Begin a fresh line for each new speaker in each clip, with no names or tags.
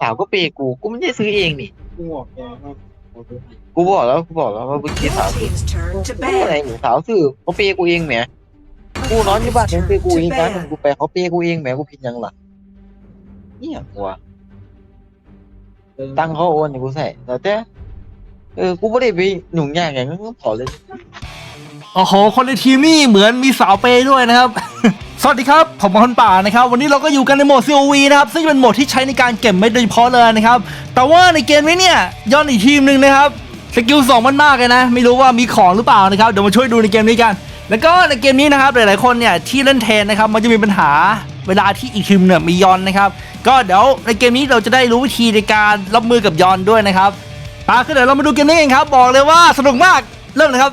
สาวก็เปย์กู กูไม่ได้ซื้อเองนี่
กูบอกแกว่ากูซื้อให้
กูบอกแล้วกูบอกแล้วว่าเมื่อกี้
Blue
สาวซื้อ
team's turn to
กูอะไร
ban.
หนูสาวซื้อเขาเปย์กูเองแหมกูนอนที่บ้านยังเปย์กูเองนะกูไปเขาเปย์กูเองแหมกูผิดยังล่ะเนี่ยกูว่าตังค์เขาโอนให้กูใส่แต่แต่เออกูไม่ได้ไปหนุ่งยากอย่างนั้นก็พอเลย
โอ้โห คนในทีมนี่เหมือนมีสาวเปย์ด้วยนะครับ สวัสดีครับ ผมมอนป่านะครับ วันนี้เราก็อยู่กันในโหมด COV นะครับ ซึ่งเป็นโหมดที่ใช้ในการเก็บเม็ดโดยเฉพาะเลยนะครับ แต่ว่าในเกมนี้เนี่ยย้อนอีกทีมหนึ่งนะครับ สกิลสองมันมากเลยนะ ไม่รู้ว่ามีของหรือเปล่านะครับ เดี๋ยวมาช่วยดูในเกมนี้กัน แล้วก็ในเกมนี้นะครับ หลาย ๆ คนเนี่ยที่เล่นเทนนะครับ มันจะมีปัญหาเวลาที่อีกทีมเนี่ยมียอนนะครับ ก็เดี๋ยวในเกมนี้เราจะได้รู้วิธีในการรับมือกับยอนด้วยนะครับอะคือเดี๋ยวเรามาดูเกมนี้กันครับ บอกเลยว่าสนุกมาก เริ่มเลยครับ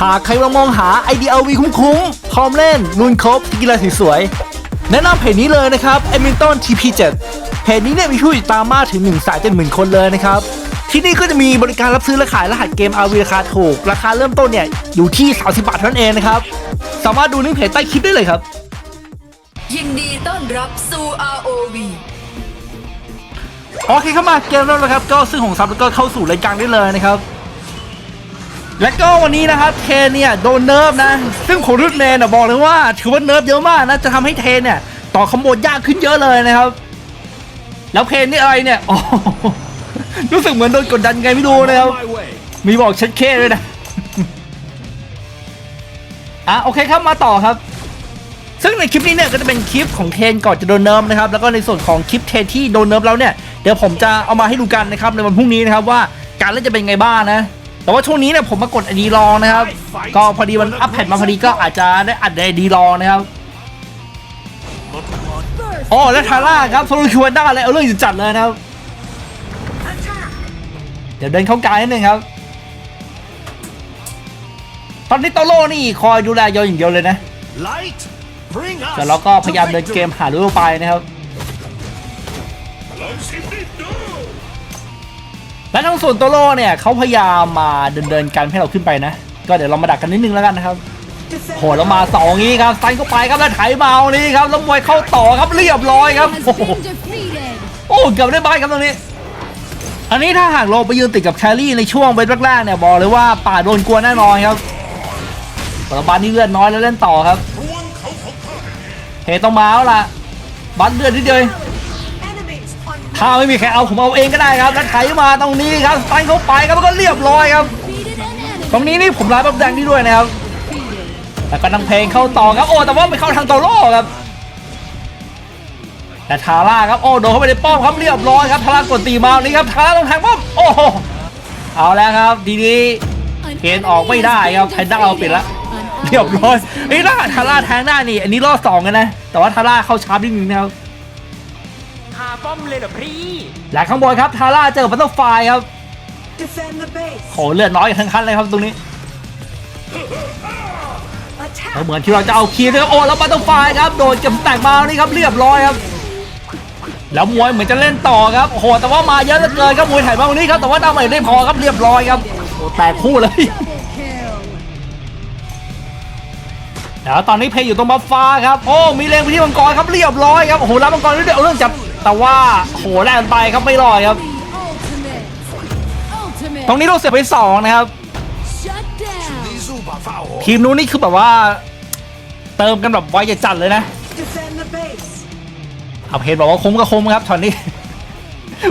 หากใครกำลังมองหา IDLV คุ้มๆพร้อมเล่นนุนครบที่กีฬาสวยๆแนะนำเพจนี้เลยนะครับ e m i n t o n TP7 เพจนี้เนี่ยมีผู้ติดตามมากถึง1นึ่งแสนเจ็ดหมื่นคนเลยนะครับ ที่นี่ก็จะมีบริการรับซื้อและขายรหัสเกม RV ราคาถูก ราคาเริ่มต้นเนี่ยอยู่ที่ 30 บาทเท่านั้นเองนะครับ สามารถดูลิงก์เพจใต้คลิปได้เลยครับ
ยินดีต้อนรับสู่ ROV
โอเคเข้ามาเกมแล้วนะครับ ก็ซึ่งของซับแล้วก็เข้าสู่รายการได้เลยนะครับ และก็วันนี้นะครับเทนเนี่ยโดนเนิร์ฟนะ ซึ่งของรุ่นเมนนบอกเลยว่าถือว่าเนิร์ฟเยอะมากนะจะทำให้เทนเนี่ยต่อคอมโบยากขึ้นเยอะเลยนะครับ แล้วเพนนี่อะไรเนี่ยอ๋อรู้สึกเหมือนโดนกดดันไงไม่รู้นะครับมีบอกเช็ดเคด้วยนะอะโอเคครับมาต่อครับ ซึ่งในคลิปนี้เนี่ยก็จะเป็นคลิปของเทนก่อนจะโดนเนิร์ฟนะครับแล้วก็ในส่วนของคลิปเทนที่โดนเนิร์ฟแล้วเนี่ยเดี๋ยวผมจะเอามาให้ดูกันนะครับในวันพรุ่งนี้นะครับว่าการเล่นจะเป็นไงบ้างนะ แต่ว่าช่วงนี้เนี่ยผมมากดไอดีลองนะครับ ก็พอดีมันอัปเดตมาพอดีก็อาจจะได้อัดในไอดีลองนะครับอ๋อและทาร่าครับโซลูคิวด้าเลยเอาเรื่องจัดเลยนะครับ เดี๋ยวเดินเข้ากลางนิดนึงครับ ตอนนี้โตโร่นี่คอยดูแลยอนอย่างเดียวเลยนะ
Light, bring us
แต่เราก็พยายามเดินเกมหาลูกไปนะครับ และทั้งส่วนโตโร่เนี่ยเขาพยายามมาเดินเดินๆกันให้เราขึ้นไปนะ ก็เดี๋ยวเรามาดักกันนิดนึงแล้วกันนะครับโหแล้วมาสองงี้ครับซันเข้าไปครับแล้วไถเมานี่ครับแล้วมวยเข้าต่อครับเรียบร้อยครับ โอ้โหโอ้เกือบได้บายครับตรงนี้ อันนี้ถ้าหากเราไปยืนติดกับแครี่ในช่วงเวทแรกๆเนี่ยบอกเลยว่าป่าโดนกลัวแน่นอนครับแต่ละบันนี่เลือดน้อยแล้วเล่นต่อครับเฮต้องมาแล้วล่ะบัตเลือดนิดเดียว ถ้าไม่มีใครเอาผมเอาเองก็ได้ครับแล้วไถมาตรงนี้ครับสไตล์เข้าไปครับแล้วก็เรียบร้อยครับ ตรงนี้นี่ผมร้ายแบบแดงนี่ด้วยนะครับแล้วก็นังเพลงเข้าต่อครับโอ้แต่ว่าไม่เข้าทางโตโร่ครับแต่ทาร่าครับโอ้โดนเข้าไปในป้อมครับเรียบร้อยครับทาร่ากดตีมานี่ครับทาร่าต้องแทงป้อมโอ้โหเอาแล้วครับทีนี้เกณฑ์ออกไม่ได้ครับไทด้าเอาปิดละเรียบร้อยเฮ้ยถ้าทาร่าแทงได้นี่อันนี้รอบสองกันนะแต่ว่าทาร่าเข้าชาร์จนิดนึงนะครับ
ป้อมเลยเหรอพี่
และข้างบนครับทาร่าเจอบัตเตอร์ไฟครับโหเลือดน้อยทั้งคันเลยครับตรงนี้เหมือนที่เราจะเอาคีนะครับโอ้แล้วบัตเตอร์ไฟครับโดนเก็บแตกมานี่ครับเรียบร้อยครับ แล้วมวยเหมือนจะเล่นต่อครับโอ้โหแต่ว่ามาเยอะเหลือเกินครับมวยไถมาวันนี้ครับแต่ว่าดาเมจไม่พอครับเรียบร้อยครับโอ้แตกคู่เลยเดี๋ยวตอนนี้เพย์อยู่ตรงบัฟฟ้าครับโอ้มีเลงไปที่มังกรครับเรียบร้อยครับโอ้โหรับมังกรนิดเดียวเอาเรื่องจับ แต่ว่าโอ้โหแลนไปครับไม่รอดครับ ตรงนี้เราเสียไปสองนะครับ ทีมนู้นนี่คือแบบว่า เติมกันแบบไวจะจัดเลยนะ
Defend the base.
เอาเพจบอกว่าคุ้มก็คุ้มครับช็อตนี้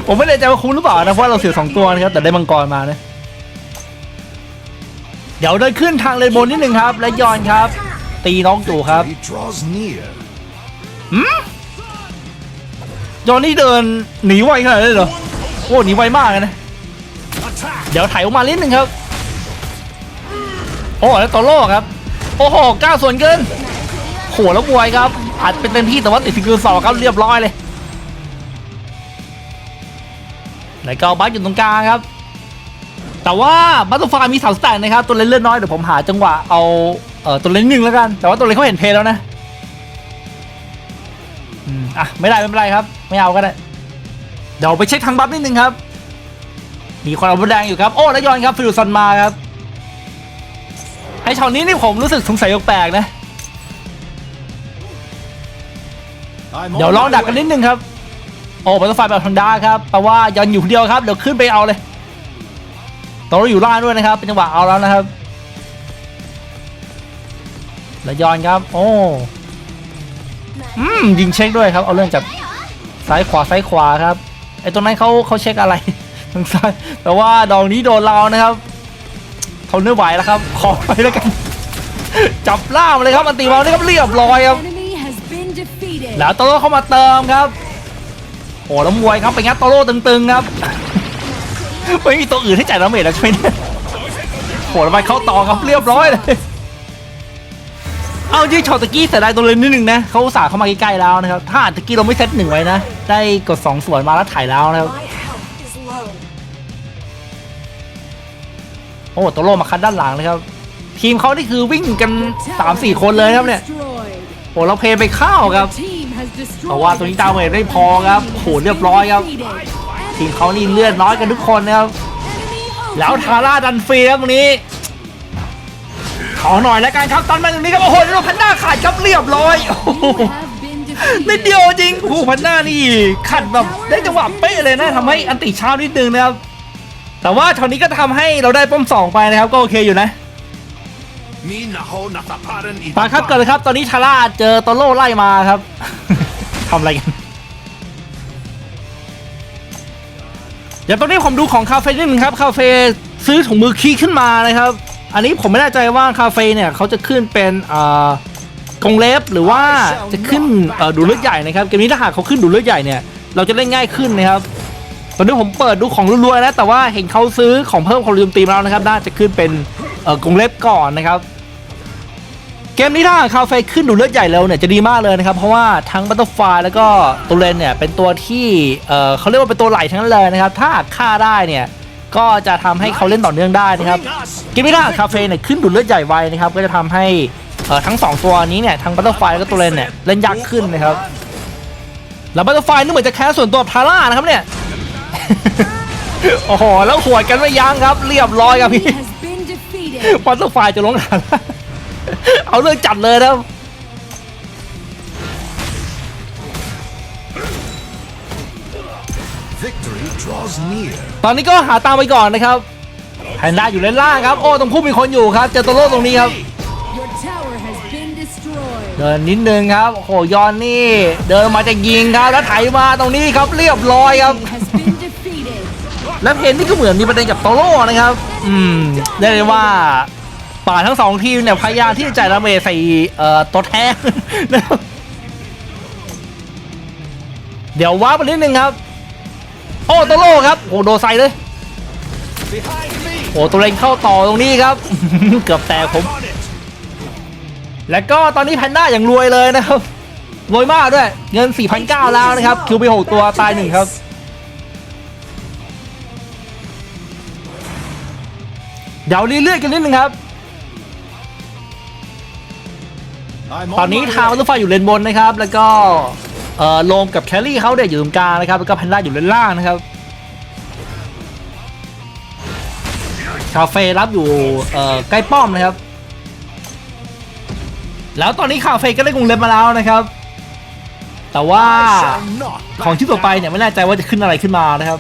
ผมไม่แน่ใจว่าคุ้มหรือเปล่านะเพราะว่าเราเสียสองตัวนะครับแต่ได้มังกรมานะเดี๋ยวเดินขึ้นทางเลนบนนิดนึงครับ และยอนครับ ตีน้องตู่ครับ
It draws near.
ยอนนี่เดินหนีไวขนาดนั้เหรอโอ้หนีไวมากเลยนะ เดี๋ยวไถออกมานิดนึงครับ โอ้แล้วโตโร่ครับ โอ้โหก้าวส่วนเกินโหแล้วมวยครับอัดเป็นเต็มที่แต่ว่าติดฟิกเกอร์สองครับเรียบร้อยเลยแล้วก็บัสอยู่ตรงกลางครับ แต่ว่าบัตเตอร์ฟลายมีสามสแต็กนะครับ ตัวเล่นเลือดน้อยเดี๋ยวผมหาจังหวะเอาเอ่อตัวเล่นหนึ่งแล้วกัน แต่ว่าตัวเล่นเขาเห็นเพลแล้วนะ อะไม่ได้ไม่เป็นไรครับ ไม่เอาก็ได้ เดี๋ยวไปเช็คทางบัฟนิดนึงครับ มีคนเอาบแดงอยู่ครับ โอ้แล้วยอนครับฟิลซันมาครับไอช็อตนี้นี่ผมรู้สึกสงสัยแปลกๆนะ เดี๋ยวลองดักกันนิดนึงครับ โอ้บัตเตอร์ไฟแบบธรรมดาครับแปลว่ายอนอยู่คนเดียวครับ เดี๋ยวขึ้นไปเอาเลยตอนเราอยู่ล่างด้วยนะครับ เป็นจังหวะเอาแล้วนะครับ แล้วยอนครับ โอ้ อืมยิงเช็คด้วยครับ เอาเรื่องจากซ้ายขวาซ้ายขวาครับไอ้ตรงนั้นเขาเขาเช็คอะไรทางซ้ายแต่ว่าดอกนี้โดนเรานะครับทนไม่ไหวแล้วครับ ขอไปแล้วกัน จับล่ามเลยครับอันตีมาเลยครับเรียบร้อยครับแล้วโตโร่เข้ามาเติมครับโอ้แล้วมวยครับไปงัดโตโร่ตึงๆครับไม่มีตัวอื่นให้จ่ายดาเมจแล้วใช่ไหมเนี่ยโหแล้วไปเข้าต่อครับเรียบร้อยเลย เอาจริงช็อตตะกี้เสียดายตัวเลยนิดนึงนะเขาอุตส่าห์เข้ามาใกล้ๆแล้วนะครับ ถ้าตะกี้เราไม่เซตหนึ่งไว้นะ ได้กดสองส่วนมาแล้วถ่ายแล้วนะครับ โอ้โตโร่มาคัดด้านหลังเลยครับ ทีมเขานี่คือวิ่งกันสามสี่คนเลยครับเนี่ยโอ้เราเพลย์ไปเข้าครับเพราะว่าตัวนี้ดาวเมจไม่พอครับโหเรียบร้อยครับ ทีมเขานี่เลือดน้อยกันทุกคนนะครับ แล้วทาร่าดันฟรีครับตรงนี้ ขอหน่อยแล้วกันครับตอนมาตรงนี้ครับโอ้โหแล้วพันหน้าขาดครับเรียบร้อยโอ้โหนิดเดียวจริงโอ้พันหน้านี่ขัดแบบได้จังหวะเป๊ะเลยนะทำให้อันติเช้านิดนึงนะครับแต่ว่าตอนนี้ก็ทำให้เราได้ป้อมสองไปนะครับก็โอเคอยู่นะปาครับเกิดเลยครับ ตอนนี้ทาร่าเจอโตโร่ไล่มาครับทำอะไรกันเดี๋ยวตอนนี้ผมดูของคาเฟ่นิดนึงครับคาเฟ่ซื้อถุงมือคีขึ้นมานะครับ อันนี้ผมไม่แน่ใจว่าคาเฟ่เนี่ยเขาจะขึ้นเป็นกรงเล็บหรือว่าจะขึ้นดูเลือดใหญ่นะครับเกมนี้ถ้าหากเขาขึ้นดูเลือดใหญ่เนี่ยเราจะเล่นง่ายขึ้นนะครับตอนนี้ผมเปิดดูของรัวๆนะแต่ว่าเห็นเขาซื้อของเพิ่มของลืมตีมาแล้วนะครับน่าจะขึ้นเป็นกรงเล็บก่อนนะครับ เกมนี้ถ้าคาเฟ่ขึ้นดูเลือดใหญ่เร็วเนี่ยจะดีมากเลยนะครับ เพราะว่าทั้งบัตเตอร์ไฟแล้วก็ตัวเลนเนี่ยเป็นตัวที่เอ่อเขาเรียกว่าเป็นตัวไหลทั้งนั้นเลยนะครับ ถ้าฆ่าได้เนี่ย ก็จะทำให้เขาเล่นต่อเนื่องได้นะครับ
Bring us.
เกมนี้ถ้าคาเฟ่เนี่ยขึ้นดูดเลือดใหญ่ไวนะครับ ก็จะทำให้เอ่อทั้งสองตัวนี้เนี่ย ทั้งบัตเตอร์ไฟแล้วก็ตัวเลนเนี่ย เล่นยากขึ้นนะครับ แล้วบัตเตอร์ไฟนี่เหมือนจะแค้นส่วนตัวทาร่านะครับเนี่ย โอ้โห แล้วหวดกันไม่ยั้งครับ เรียบร้อยครับพี่บัตเตอร์ไฟจะลงทันเอาเรื่องจัดเลยนะครับ
Victory draws near.
ตอนนี้ก็หาตามไปก่อนนะครับแพนด้าอยู่เลนล่างครับ โอ้ตรงพุ่มมีคนอยู่ครับ เจอตัวโล่ตรงนี้ครับ เดินนิดนึงครับโอ้โหยอนนี่ เดินมาจะยิงครับ แล้วไถมาตรงนี้ครับเรียบร้อยครับ แล้วเพนนี่ก็เหมือนมีประเด็นกับโตโร่นะครับ อืมเรียกได้ว่าป่าทั้งสองทีมเนี่ยพยายามที่จะจ่ายดาเมจใส่เอ่อตัวแทนนะครับเดี๋ยวว้าร์ปไปนิดนึงครับโอ้โตโร่ครับโอ้โดนใส่เลยโอ้ตัวเล็งเข้าต่อตรงนี้ครับ เกือบแตกผม แล้วก็ตอนนี้แพนด้าอย่างรวยเลยนะครับรวยมากด้วย เงิน 4,900 แล้วนะครับ คิวไป 6 ตัวตายหนึ่งครับ เดี๋ยวรีเลื่อนกันนิดนึงครับ ตอนนี้ทางรถไฟอยู่เลนบนนะครับ แล้วก็ เอ่อโลมกับแคลรี่เขาเนี่ยอยู่ตรงกลางนะครับแล้วก็แพนด้าอยู่เลนล่างนะครับคาเฟ่รับอยู่เอ่อใกล้ป้อมนะครับ แล้วตอนนี้คาเฟ่ก็ได้กรุงเล็บมาแล้วนะครับ แต่ว่าของ
back
ที่ต่อไปเนี่ยไม่แน่ใจว่าจะขึ้นอะไรขึ้นมานะครับ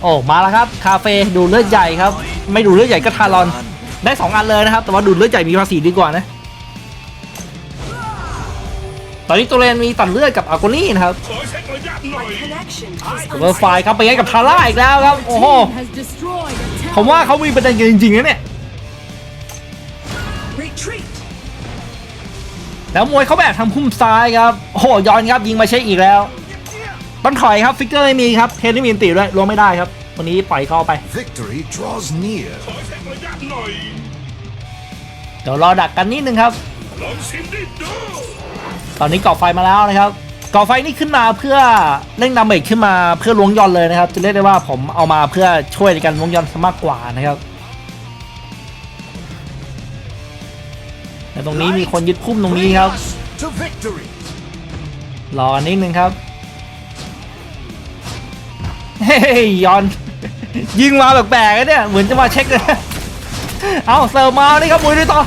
โอ้มาแล้วครับคาเฟ่ดูเลือดใหญ่ครับ ไม่ดูเลือดใหญ่ก็ทารอนได้สองอันเลยนะครับ แต่ว่าดูเลือดใหญ่มีภาษีดีกว่านะ อนนี้ตัวเลนมีตัดเลือดกับอาโกนี่นะครับ
My connection is
เบอร์ไฟครับไปยันกับทาร่าอีกแล้วครับโอ้โหผมว่าเขามีประเด็นกันจริงๆนะเนี่ย
retreat.
แล้วมวยเขาแบบทำพุ่มซ้ายครับโอ้โหย้อนครับยิงมาเช็คอีกแล้วต้องถอยครับฟิกเกอร์ไม่มีครับเทนไม่มีอันติด้วยลงไม่ได้ครับวันนี้ปล่อยเข้าไป
Victory draws near.
เดี๋ยวรอดักกันนิดนึงครับ ตอนนี้ก่อไฟมาแล้วนะครับก่อไฟนี่ขึ้นมาเพื่อเร่งดาเมจขึ้นมาเพื่อล้วงยอนเลยนะครับ จะเรียกได้ว่าผมเอามาเพื่อช่วยในการล้วงยอนมากกว่านะครับและตรงนี้มีคนยึดพุ่มตรงนี้ครับ
us to victory.
รอนิดนึงครับเฮ้ยยอน ยิงมาแปลกๆเนี่ยเหมือนจะมาเช็คเลยเอาเสิร์ฟมานี่ครับมวยด้วยต่อ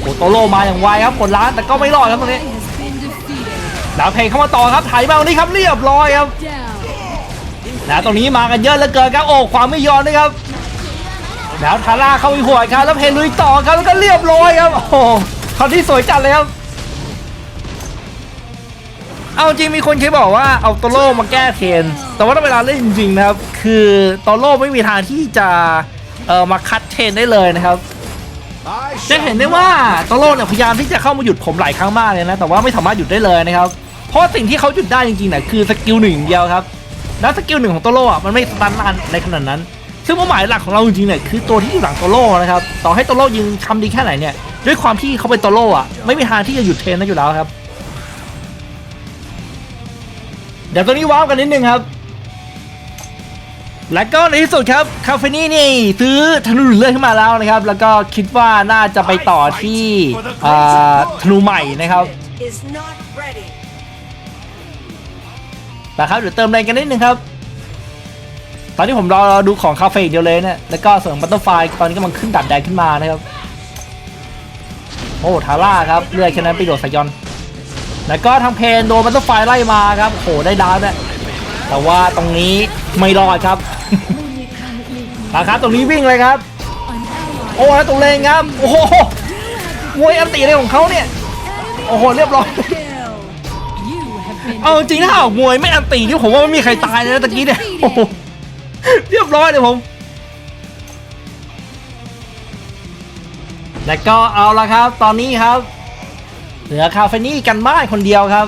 โอ้โตโร่มาอย่างไวครับกดล้านแต่ก็ไม่รอดครับตรงนี้ ดาวเพลงเข้ามาต่อครับไถ่ายมาตรงนี้ครับเรียบร้อยครับแล้วตรงนี้มากันเยอะเหลือเกินครับโอ้ความไม่ยอมนะครับแล้วทาร่าเข้าไปหัวครับแล้วเพลลุยต่อครับแล้วก็เรียบร้อยครับโอ้คราวที่สวยจัดเลยครับเอาจริงมีคนเคยบอกว่าเอาโตโร่มาแก้เทนแต่ว่าถ้าเวลาเล่นจริงๆนะครับ คือโตโร่ไม่มีทางที่จะเออมาคัดเทนได้เลยนะครับจะเห็นได้ว่าโตโร่เนี่ยพยายามที่จะเข้ามาหยุดผมหลายครั้งมากเลยนะ แต่ว่าไม่สามารถหยุดได้เลยนะครับ เพราะสิ่งที่เขาหยุดได้จริงๆเนี่ยคือสกิลหนึ่งเดียวครับแล้วสกิลหนึ่งของโตโร่อะมันไม่สตันนานในขนาดนั้น ซึ่งเป้าหมายหลักของเราจริงๆเนี่ยคือตัวที่อยู่หลังโตโร่นะครับต่อให้โตโร่ยิงทำดีแค่ไหนเนี่ยด้วยความที่เขาเป็นโตโร่อะไม่มีทางที่จะหยุดเทรนได้อยู่แล้วครับ เดี๋ยวตัวนี้ว้าวกันนิดนึงครับและก็ในที่สุดครับคาเฟนี่นี่ซื้อธนูดูดเลื่อดขึ้นมาแล้วนะครับ แล้วก็คิดว่าน่าจะไปต่อที่ธนูใหม่นะครับ นะครับเดี๋ยวเติมแรงกันนิดนึงครับ ตอนนี้ผมรอดูของคาเฟ่อย่างเดียวเลยเนี่ยแล้วก็ส่วนบัตเตอร์ไฟตอนนี้กำลังขึ้นดัดแดงขึ้นมานะครับ โอ้ทาร่าครับเลือดแค่นั้นไปโดดสยอน แล้วก็ทางเพนโดนบัตเตอร์ไฟไล่มาครับโหได้ดาวเนี่ยแต่ว่าตรงนี้ไม่รอดครับนะครับตรงนี้วิ่งเลยครับ โอ้แล้วตรงเลงครับโอ้โหมวยอันตีอะไรของเขาเนี่ยโอ้โหเรียบร้อย เอาจริงๆถ้าออกมวยไม่อันตีนี่ผมว่าไม่มีใครตายเลยนะตะกี้เนี่ยโอ้โหเรียบร้อยเลยผม และก็เอาละครับ ตอนนี้ครับ เหลือคาเฟนี่กันบ้านคนเดียวครับ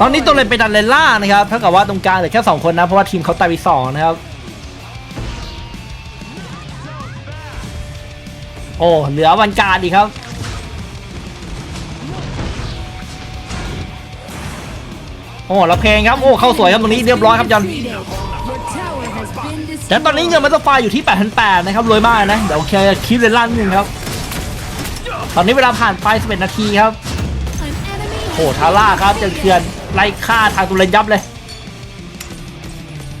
ตอนนี้ตัวเลนเป็นดันเลนล่านะครับเท่ากับว่าตรงกลางเหลือแค่ 2 คนนะ เพราะว่าทีมเขาตายไปสองนะครับ โอ้เหลือวันการอีกครับ อ้แล้วเพลงครับโอ้เข้าสวยครับตรงนี้เรียบร้อยครับจอนแต่ตอนนี้เงินมันต้องไฟอยู่ที่8,800นะครับรวยมากนะเดี๋ยวเคลียร์คลิปเลนล่านิดนึงครับ ตอนนี้เวลาผ่านไป11นาทีครับโอ้ทาร่าครับจะเคือนไล่ฆ่าทางตุเลนยับเลย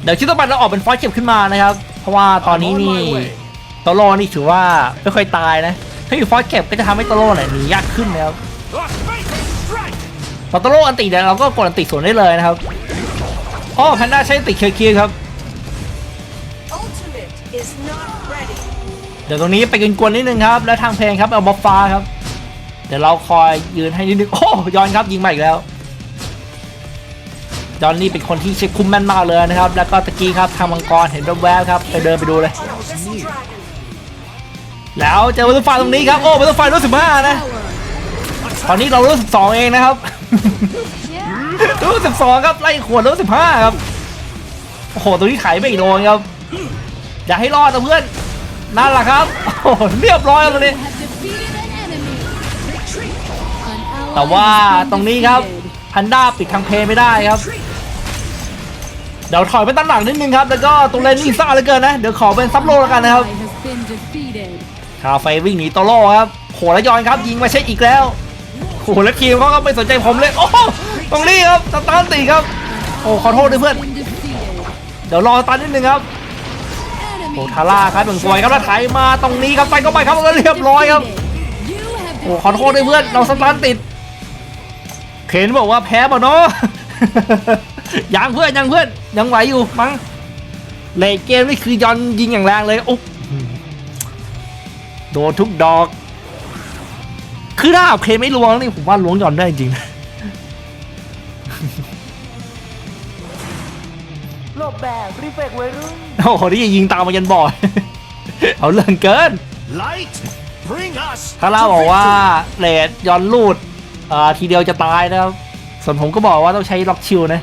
เดี๋ยวชิโตบันเราออกเป็นฟอยเก็บขึ้นมานะครับ เพราะว่าตอนนี้นี่ตโร่นี่ถือว่าไม่ค่อยตายนะ ถ้าอยู่ฟอยเก็บก็จะทำให้ตโร่เนี่ยหนียากขึ้นนะครับ พอโตโร่อันติเนี่ยเราก็กดอันติสวนได้เลยนะครับอ๋อแพนด้าใช้อันติเคลียร์ครับ
Ultimate is not ready.
เดี๋ยวตรงนี้ไปกันกวนนิดนึงครับ แล้วทางเพลงครับเอาบัฟฟ้าครับ เดี๋ยวเราคอยยืนให้นิดนึงโอ้ยอนครับยิงมาอีกแล้วยอนนี่เป็นคนที่เช็คคุมแม่นมากเลยนะครับ แล้วก็ตะกี้ครับทางมังกรเห็นแวบๆครับไปเดินไปดูเลย
Missile Dragon.
แล้วเจอวัตถุไฟตรงนี้ครับ โอ้วัตถุไฟรุ่นสิบห้านะ ตอนนี้เรารุ่นสิบสองเองนะครับ รุ่นสิบสองครับไล่ขวดรุ่นสิบห้าครับโอ้โหตัวนี้ไขไม่โดนครับ อย่าให้รอดนะเพื่อนนั่นแหละครับโอ้โหเรียบร้อยแล้วตรงนี้แต่ว่าตรงนี้ครับพันด้าปิดทางเพย์ไม่ได้ครับ เดี๋ยวถอยไปตั้งหลังนิดนึงครับ แล้วก็ตรงเลนนี่ซ่าเหลือเกินนะ เดี๋ยวขอเป็นซับโลแล้วกันนะครับคาเฟ่วิ่งหนีโตโร่ครับโหแล้วยอนครับยิงมาเช็คอีกแล้ว โหแล้วทีมเขาก็ไม่สนใจผมเลยโอ้โหตรงนี้ครับสตาร์ตีครับโอ้ขอโทษด้วยเพื่อน เดี๋ยวรอสตาร์นิดนึงครับโอ้ทาร่าครับหนึ่งสวยครับแล้วไถมาตรงนี้ครับไปก็ไปครับแล้วเรียบร้อยครับโอ้ขอโทษด้วยเพื่อนเราสตาร์ติดเข็นบอกว่าแพ้ป่ะเนาะยังเพื่อนยังเพื่อนยังไหวอยู่มั้งเลทเกมนี่คือยอนยิงอย่างแรงเลยโอ้โดนทุกดอก คือถ้าเพลงไม่ล้วงนี่ผมว่าล้วงยอนได้จริงๆนะ
หลบแบบรีเฟกวัยรุ่น
โอ้โหนี่ยิงตามมายันบอดเอาเรื่องเกิน
Light. Bring us
ถ้าเรา
to
บอกว่า
victory.
เลดย้อนลูดอ่าทีเดียวจะตายนะครับ ส่วนผมก็บอกว่าต้องใช้ล็อกชิลนะ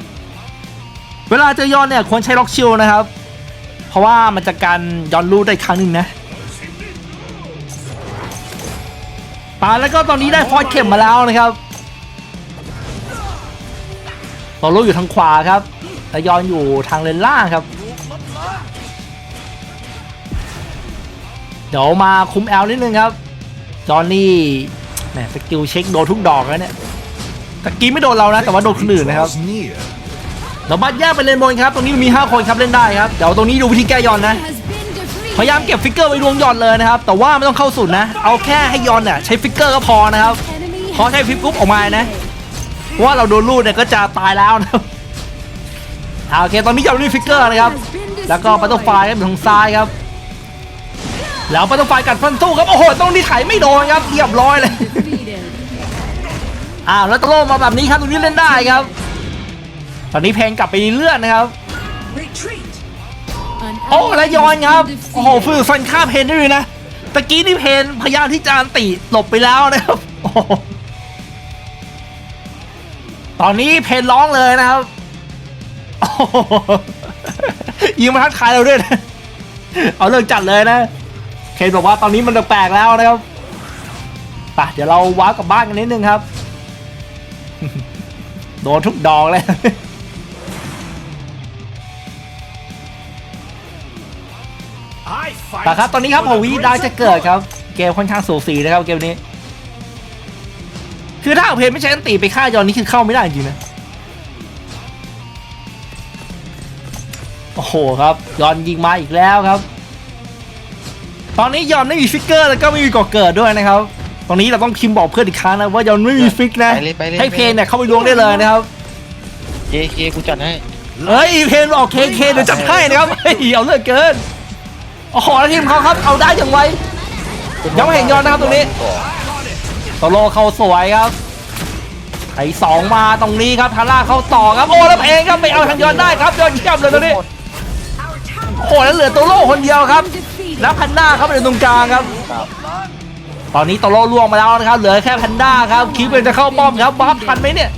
เวลาเจอย้อนเนี่ยควรใช้ล็อกชิลนะครับ เพราะว่ามันจะการย้อนลูดได้ครั้งหนึ่งนะ ปาแล้วก็ตอนนี้ได้ฟอสเข็มมาแล้วนะครับโซโล่อยู่ทางขวาครับแต่ยอนอยู่ทางเลนล่างครับ เดี๋ยวมาคุมแอลนิดนึงครับ จอนนี่แหมสกิลเช็คโดนทุกดอกแล้วเนี่ยตะกี้ไม่โดนเรานะ แต่ว่าโดนคนอื่นนะครับเราบัดแยกไปเลนบนครับ ตรงนี้มี 5 คนครับเล่นได้ครับ เดี๋ยวตรงนี้ดูวิธีแก้ยอนนะ พยายามเก็บฟิกเกอร์ไว้รวงยอนเลยนะครับ แต่ว่าไม่ต้องเข้าสุดนะ เอาแค่ให้ยอนเนี่ยใช้ฟิกเกอร์ก็พอนะครับพอใช้ฟิปกรุ๊ปออกมานะเพราะว่าเราโดนลูดเนี่ยก็จะตายแล้วนะครับโอเคตอนนี้ยอนมีฟิกเกอร์นะครับ แล้วก็ปัตเตอร์ไฟครับทางซ้ายครับ แล้วปัตเตอร์ไฟกัดฟันสู้ครับโอ้โหตรงนี้ไถไม่โดนครับเรียบร้อยเลยอ้าวแล้วตโลมาแบบนี้ครับตรงนี้เล่นได้ครับ ตอนนี้เพลงกลับไปเลื่อนนะครับ โอ้แล้วยอนครับ โอ้โหฟืนฟันฆ่าเพนได้เลยนะ ตะกี้นี่เพนพยายามที่จะอันติหลบไปแล้วนะครับโอ้ตอนนี้เพนร้องเลยนะครับยิงมาทักทายเราด้วยนะ เอาเรื่องจัดเลยนะ เคนบอกว่าตอนนี้มันแปลกแล้วนะครับไปเดี๋ยวเราว้าวกลับบ้านกันนิดนึงครับ โดนทุกดอกเลย แต่ครับตอนนี้ครับ
for
พ
the
วีได้
greater
จะเกิด
good.
ครับเกมค่อนข้างสูสีนะครับเกมนี้ คือถ้าเอาเพนไม่ใช้อันตีไปฆ่ายอนนี่คือเข้าไม่ได้จริงๆนะโอ้โหครับยอนยิงมาอีกแล้วครับ ตอนนี้ยอนไม่มีฟิกเกอร์แล้วก็ไม่มีก่อเกิดด้วยนะครับตรงนี้เราต้องพิมพ์บอกเพื่อนอีกครั้งนะว่ายอนไม่มีฟิกนะ
ไปเลยไปเลย
ให้เพนเนี่ยเข้าไปลวงได้เลยนะครับ
เคเคกูจัดให้
เฮ้ยเพนบอกเคเคเดี๋ยวจัดให้นะครับเฮ้ยเอาเลือกเกิน โอ้โหแล้วทีมเขาครับเอาได้อย่างไวยังไม่เห็นยอนนะครับตรงนี้โตโลเข้าสวยครับไอสองมาตรงนี้ครับทาร่าเข้าต่อครับโอ้แล้วเพลงครับไปเอาทางยอนได้ครับยอนเยี่ยมเลยตรงนี้โอ้แล้วเหลือโตโลคนเดียวครับ แล้วแพนด้าครับอยู่ตรงกลางครับ ตอนนี้โตโลล่วงมาแล้วนะครับเหลือแค่แพนด้าครับคิดเป็นจะเข้าป้อมครับวับทันไหมเนี่ย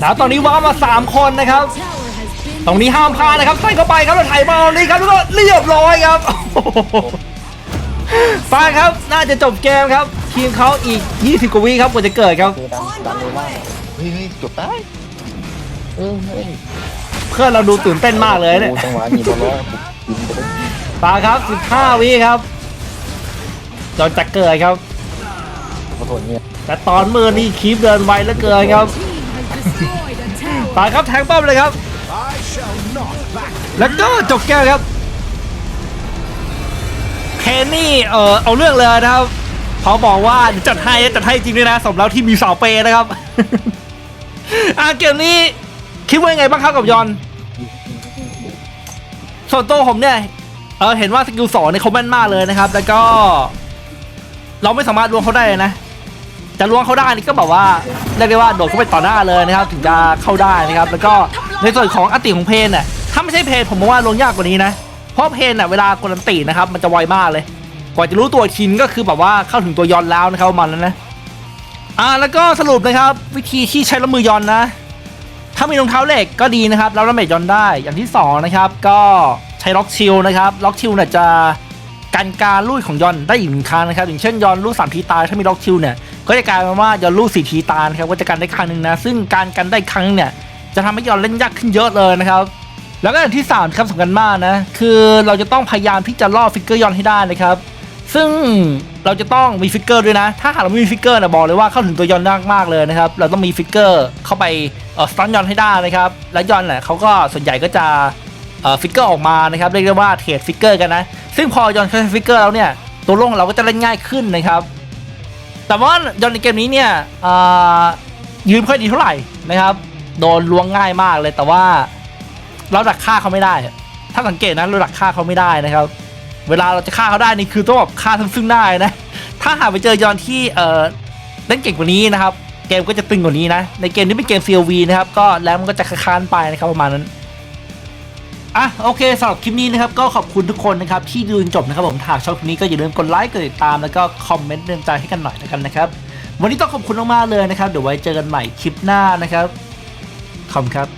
แล้วตอนนี้ว้ามาสามคนนะครับ ตรงนี้ห้ามพลาดนะครับใส่เข้าไปครับแล้วไถมาตรงนี้ครับแล้วก็เรียบร้อยครับโอ้โหไปครับน่าจะจบเกมครับทีมเขาอีก 20 กว่าวิครับกว่าจะเกิดครับ
คือดันดันเลยว่า
เฮ้ยเฮ้ยจบได้เออเฮ้ย
เพื่อนเราดูตื่นเต้นมากเลยเนี่ย
โอ้จังหวะนี้บอลล้อกูกินไปเลย
ไปครับ 15 วิครับจนจะเกิดครับ
ขอโทษเนี่ย
แต่ตอนมือนี่คีบเดินไวเหลือเกินครับไปครับแทงป้อมเลยครับ แล้วก็จบแก้วครับเคนนี่เออเอาเรื่องเลยนะครับเขาบอกว่าจัดให้จัดให้จริงด้วยนะสมแล้วที่มีสาวเปย์นะครับ อะเกมนี้คิดว่ายังไงบ้างครับกับยอน ส่วนตัวผมเนี่ยเออเห็นว่าสกิลสองเนี่ยเขาแม่นมากเลยนะครับ แล้วก็ เราไม่สามารถลวงเขาได้เลยนะจะลวงเขาได้นี่ก็แบบว่าเรียกได้ว่าโดดเข้าไปต่อหน้าเลยนะครับ ถึงจะเข้าได้นะครับ แล้วก็ในส่วนของอติของเพนเนี่ย ไม่ใช่เพนผมมองว่าลงยากกว่านี้นะ เพราะเพนน่ะเวลากดอันตินะครับมันจะไวมากเลย กว่าจะรู้ตัวอีกทีนก็คือแบบว่าเข้าถึงตัวยอนแล้วนะครับมันแล้วนะอ่าแล้วก็สรุปนะครับ วิธีที่ใช้ละมือยอนนะ ถ้ามีรองเท้าเหล็กก็ดีนะครับแล้วดาเมจยอนได้อย่างที่สองนะครับก็ใช้ล็อกชิลนะครับล็อกชิลเนี่ยจะกันการลูดของยอนได้อีกหนึ่งครั้งนะครับ อย่างเช่นยอนลูดสามทีตายถ้ามีล็อกชิลเนี่ยก็จะกลายเป็นว่ายอนลูดสี่ทีตายนะครับก็จะกันได้ครั้งหนึ่งนะซึ่งการกันได้ครั้งเนี่ยจะทำให้ยอนเล่นยากขึ้นเยอะเลยนะครับ แล้วก็อย่างที่สามครับสำคัญมากนะ คือเราจะต้องพยายามที่จะล่อฟิกเกอร์ยอนให้ได้นะครับ ซึ่งเราจะต้องมีฟิกเกอร์ด้วยนะ ถ้าหากเราไม่มีฟิกเกอร์นะบอกเลยว่าเข้าถึงตัวยอนยากมากเลยนะครับ เราต้องมีฟิกเกอร์เข้าไปเอ่อสตันยอนให้ได้นะครับ และยอนแหละเขาก็ส่วนใหญ่ก็จะเออฟิกเกอร์ออกมานะครับเรียกได้ว่าเทรดฟิกเกอร์กันนะ ซึ่งพอยอนใช้ฟิกเกอร์แล้วเนี่ยตัวลงเราก็จะเล่นง่ายขึ้นนะครับ แต่ว่ายอนในเกมนี้เนี่ยยืมค่อยดีเท่าไหร่นะครับ โดนล้วงง่ายมากเลยแต่ว่า เราดักฆ่าเขาไม่ได้ ถ้าสังเกตนะเราดักฆ่าเขาไม่ได้นะครับ เวลาเราจะฆ่าเขาได้นี่คือต้องแบบฆ่าทั้งซึ่งได้นะ ถ้าหากไปเจอยอนที่เออเล่นเก่งกว่านี้นะครับ เกมก็จะตึงกว่านี้นะ ในเกมนี้เป็นเกม COV นะครับ ก็แล้วมันก็จะค้านไปนะครับประมาณนั้นอะโอเคสำหรับคลิปนี้นะครับก็ขอบคุณทุกคนนะครับที่ดูจนจบนะครับผมถ้าหากชอบคลิปนี้ก็อย่าลืมกดไลค์กดติดตามแล้วก็คอมเมนต์เตือนใจให้กันหน่อยแล้วกันนะครับ วันนี้ต้องขอบคุณมากๆเลยนะครับ เดี๋ยวไว้เจอกันใหม่คลิปหน้านะครับขอบคุณครับ